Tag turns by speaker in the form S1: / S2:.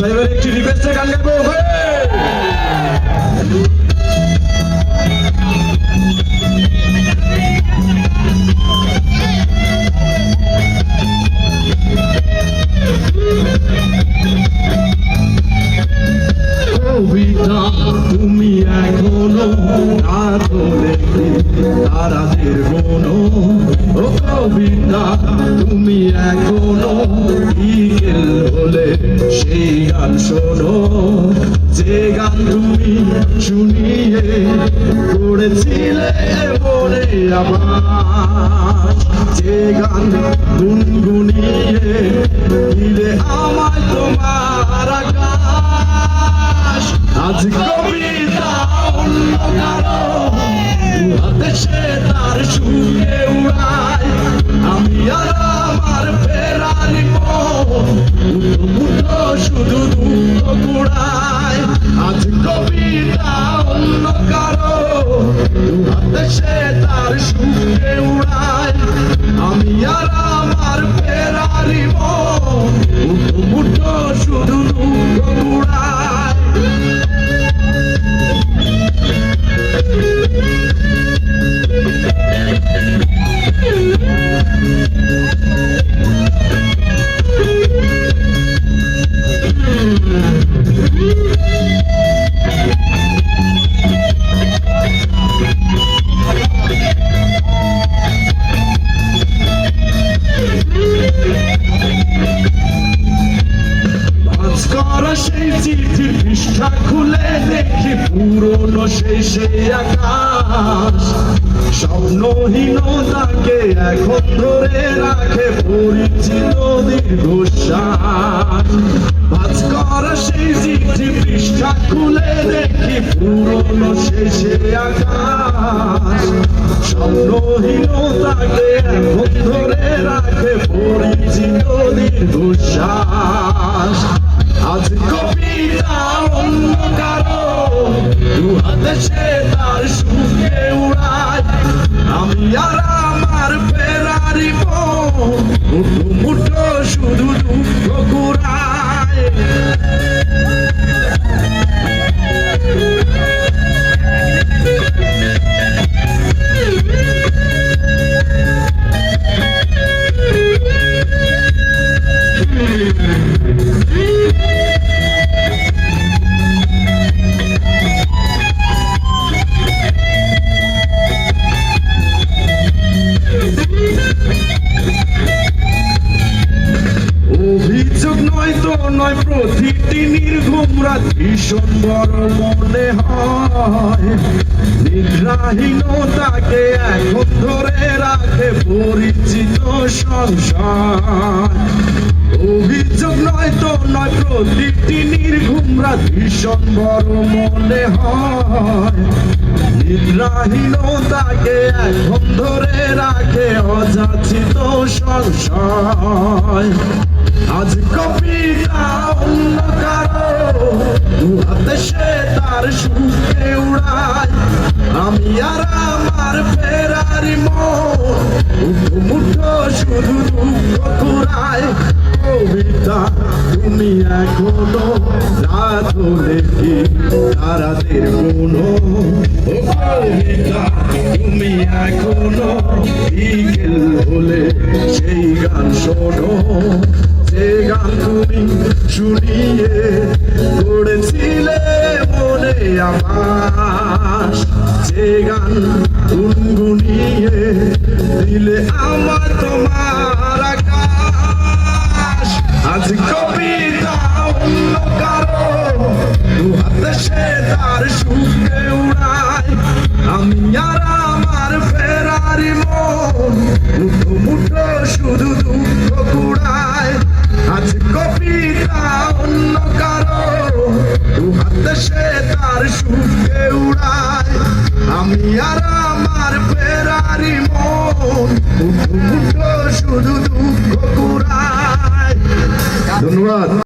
S1: সাহেবের একটি রিকোয়েস্টে গান গাবো কবিতা তুমি এখনও কবিতা তুমি এখনও গান শোনো। যে গান তুমি শুনিয়ে করেছিলে বলে আমার। যে গান গুনগুনিয়ে দিলে আমায় তোমার আজ কবিতা অন্য কারও। সে তার সুখে উড়ায়। আমি আর আমার সে তার সুখে চিঠির খুলে দেখি পুরনো সেই আকাশ। স্বপ্নহীনতাকে এখন ধরে রাখে পরিচিত দীর্ঘশ্বাস। আজ করা সেই চিঠি পৃষ্ঠা খুলে দেখি পুরনো সেই আকাশ। স্বপ্নহীনতাকে এখন ধরে তার সুখে উড়ায়। আমি আর আমার ফেরারি মুঠো মুঠো শুধু দুঃখ নয় প্রতিটি নির্ঘুম ভীষণ বড় মনে হয়। নিদ্রাহীনতাকে এখন ধরে রাখে পরিচিত সংসার। অভিযোগ নয় তো, নয় প্রতিটি নির্ঘুম রাত ভীষণ বড় মনে হয়। নিদ্রাহীনতাকে এখন ধরে রাখে অযাচিত সংশয় আজ কবিতা অন্য কারও দু সে তার সুখে উড়ায়। আমি আর আমার ফেরারি মুঠো শুধু দুঃখ কুড়ায়। কবিতা, তুমি এখনও রাত হলে কি তারাদের কোনো কবিতা, তুমি এখনও বিকেল হলে সেই গান শোনো। যে গান তুমি শুনিয়ে করেছিলে মনে আমার যে গান গুনগুনিয়ে দিলে আমার তোমার আকাশ। আজ কবিতা অন্য কারও। দু হাতে সে তার সুখে উড়ায়। আমি আর আমার ফেরারি মন। মুঠো মুঠো শুধু দুঃখ আর আমার ফেরারি মন শুধু দুঃখ কুড়ায়। ধন্যবাদ।